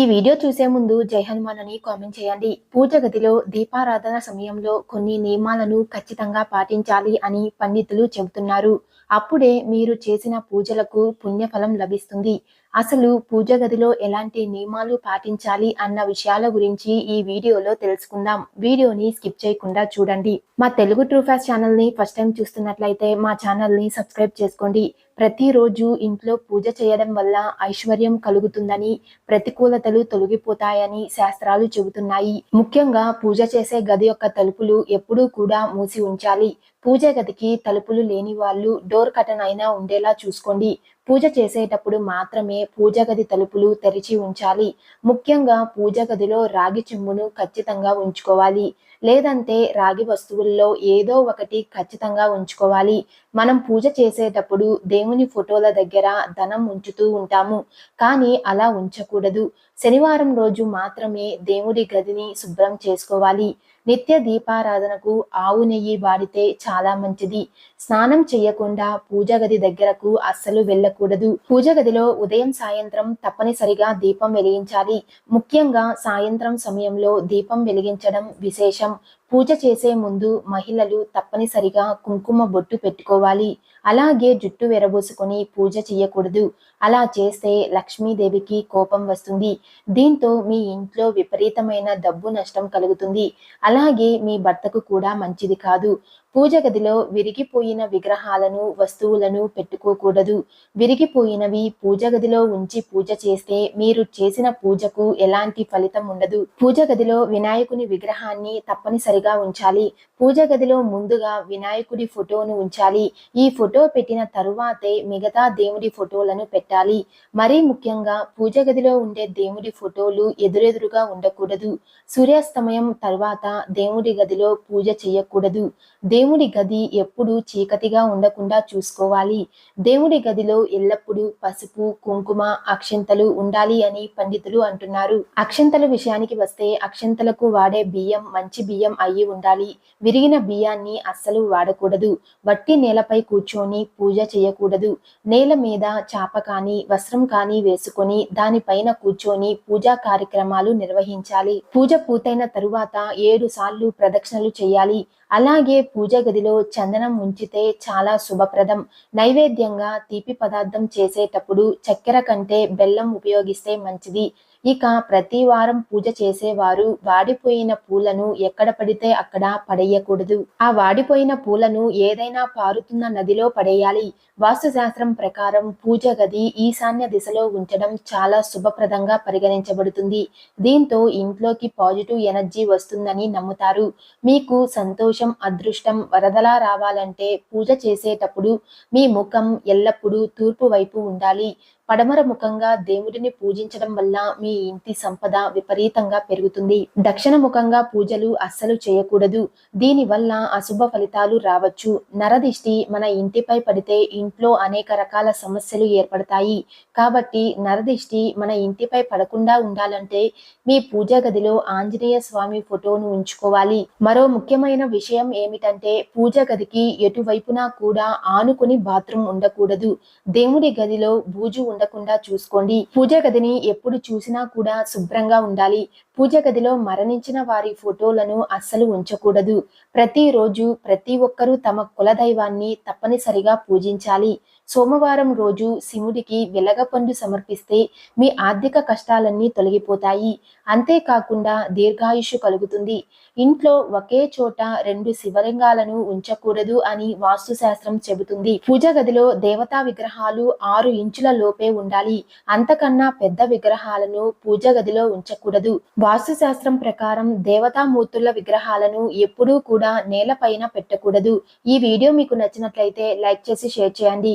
ఈ వీడియో చూసే ముందు జై హనుమాన్ అని కామెంట్ చేయండి. పూజ గదిలో దీపారాధన సమయంలో కొన్ని నియమాలను ఖచ్చితంగా పాటించాలి అని పండితులు చెబుతున్నారు. అప్పుడే మీరు చేసిన పూజలకు పుణ్యఫలం లభిస్తుంది. అసలు పూజ గదిలో ఎలాంటి నియమాలు పాటించాలి అన్న విషయాల గురించి ఈ వీడియోలో తెలుసుకుందాం. వీడియోని స్కిప్ చేయకుండా చూడండి. మా తెలుగు ట్రూఫాస్ ఛానల్ని ఫస్ట్ టైం చూస్తున్నట్లయితే మా ఛానల్ని సబ్స్క్రైబ్ చేసుకోండి. ప్రతిరోజు ఇంట్లో పూజ చేయడం వల్ల ఐశ్వర్యం కలుగుతుందని ప్రతికూలతలు తొలగిపోతాయని శాస్త్రాలు చెబుతున్నాయి. ముఖ్యంగా పూజ చేసే గది యొక్క తలుపులు ఎప్పుడూ కూడా మూసి ఉంచాలి. పూజ గదికి తలుపులు లేని వాళ్ళు డోర్ కటన్ అయినా ఉండేలా చూసుకోండి. పూజ చేసేటప్పుడు మాత్రమే పూజ గది తలుపులు తెరిచి ఉంచాలి. ముఖ్యంగా పూజ గదిలో రాగి చెమ్మును ఖచ్చితంగా ఉంచుకోవాలి. లేదంటే రాగి వస్తువుల్లో ఏదో ఒకటి ఖచ్చితంగా ఉంచుకోవాలి. మనం పూజ చేసేటప్పుడు దేవుని ఫోటోల దగ్గర ధనం ఉంచుతూ ఉంటాము. కానీ అలా ఉంచకూడదు. శనివారం రోజు మాత్రమే దేవుడి గదిని శుభ్రం చేసుకోవాలి. నిత్య దీపారాధనకు ఆవు నెయ్యి వాడితే చాలా మంచిది. స్నానం చేయకుండా పూజ గది దగ్గరకు అస్సలు వెళ్ళకూడదు. పూజ గదిలో ఉదయం సాయంత్రం తప్పనిసరిగా దీపం వెలిగించాలి. ముఖ్యంగా సాయంత్రం సమయంలో దీపం వెలిగించడం విశేషం. పూజ చేసే ముందు మహిళలు తప్పనిసరిగా కుంకుమ బొట్టు పెట్టుకోవాలి. అలాగే జుట్టు వెరబోసుకొని పూజ చేయకూడదు అలా చేస్తే లక్ష్మీదేవికి కోపం వస్తుంది. దీంతో మీ ఇంట్లో విపరీతమైన డబ్బు నష్టం కలుగుతుంది. అలాగే మీ భర్తకు కూడా మంచిది కాదు. పూజ గదిలో విరిగిపోయిన విగ్రహాలను వస్తువులను పెట్టుకోకూడదు. విరిగిపోయినవి పూజ గదిలో ఉంచి పూజ చేస్తే మీరు చేసిన పూజకు ఎలాంటి ఫలితం ఉండదు. పూజ గదిలో వినాయకుని విగ్రహాన్ని తప్పనిసరిగా ఉంచాలి. పూజ గదిలో ముందుగా వినాయకుడి ఫోటోను ఉంచాలి. ఈ ఫోటో పెట్టిన తరువాతే మిగతా దేవుడి ఫోటోలను పెట్టాలి. మరీ ముఖ్యంగా పూజ గదిలో ఉండే దేవుడి ఫోటోలు ఎదురెదురుగా ఉండకూడదు. సూర్యాస్తమయం తర్వాత దేవుడి గదిలో పూజ చేయకూడదు. దేవుడి గది ఎప్పుడూ చీకటిగా ఉండకుండా చూసుకోవాలి. దేవుడి గదిలో ఎల్లప్పుడూ పసుపు కుంకుమ అక్షంతలు ఉండాలి అని పండితులు అంటున్నారు. అక్షంతల విషయానికి వస్తే అక్షంతలకు వాడే బియ్యం మంచి బియ్యం అయ్యి ఉండాలి. విరిగిన బియ్యాన్ని అస్సలు వాడకూడదు. వట్టి నేలపై కూర్చొని పూజ చేయకూడదు. నేల మీద చాప కానీ వస్త్రం కానీ వేసుకొని దానిపైన కూర్చొని పూజా కార్యక్రమాలు నిర్వహించాలి. పూజ పూర్తయిన తరువాత ఏడు సార్లు ప్రదక్షిణలు చేయాలి. అలాగే పూజ గదిలో చందనం ఉంచితే చాలా శుభప్రదం. నైవేద్యంగా తీపి పదార్థం చేసేటప్పుడు చక్కెర కంటే బెల్లం ఉపయోగిస్తే మంచిది. ఇక ప్రతి వారం పూజ చేసేవారు వాడిపోయిన పూలను ఎక్కడ పడితే అక్కడ పడేయకూడదు. ఆ వాడిపోయిన పూలను ఏదైనా పారుతున్న నదిలో పడేయాలి. వాస్తుశాస్త్రం ప్రకారం పూజ గది ఈశాన్య దిశలో ఉంచడం చాలా శుభప్రదంగా పరిగణించబడుతుంది. దీంతో ఇంట్లోకి పాజిటివ్ ఎనర్జీ వస్తుందని నమ్ముతారు. మీకు సంతోషం అదృష్టం వరదలా రావాలంటే పూజ చేసేటప్పుడు మీ ముఖం ఎల్లప్పుడూ తూర్పు వైపు ఉండాలి. పడమర ముఖంగా దేవుడిని పూజించడం వల్ల మీ ఇంటి సంపద విపరీతంగా పెరుగుతుంది. దక్షిణ ముఖంగా పూజలు అస్సలు చేయకూడదు. దీని వల్ల అశుభ ఫలితాలు రావచ్చు. నరదిష్టి మన ఇంటిపై పడితే ఇంట్లో అనేక రకాల సమస్యలు ఏర్పడతాయి. కాబట్టి నరదిష్టి మన ఇంటిపై పడకుండా ఉండాలంటే మీ పూజ గదిలో ఆంజనేయ స్వామి ఫోటోను ఉంచుకోవాలి. మరో ముఖ్యమైన విషయం ఏమిటంటే పూజ గదికి ఎటువైపునా కూడా ఆనుకుని బాత్రూమ్ ఉండకూడదు. దేవుడి గదిలో బూజు ఉండకుండా చూసుకోండి. పూజ గదిని ఎప్పుడు చూసినా కూడా శుభ్రంగా ఉండాలి. పూజ గదిలో మరణించిన వారి ఫోటోలను అస్సలు ఉంచకూడదు. ప్రతిరోజు ప్రతి ఒక్కరూ తమ కులదైవాన్ని తప్పనిసరిగా పూజించాలి. సోమవారం రోజు శివుడికి వెలగపండు సమర్పిస్తే మీ ఆర్థిక కష్టాలన్నీ తొలగిపోతాయి. అంతేకాకుండా దీర్ఘాయుషు కలుగుతుంది. ఇంట్లో ఒకే చోట రెండు శివలింగాలను ఉంచకూడదు అని వాస్తుశాస్త్రం చెబుతుంది. పూజ గదిలో దేవతా విగ్రహాలు ఆరు ఇంచుల లోపే ఉండాలి. అంతకన్నా పెద్ద విగ్రహాలను పూజ గదిలో ఉంచకూడదు. వాస్తుశాస్త్రం ప్రకారం దేవతామూర్తుల విగ్రహాలను ఎప్పుడూ కూడా నేలపైన పెట్టకూడదు. ఈ వీడియో మీకు నచ్చినట్లయితే లైక్ చేసి షేర్ చేయండి.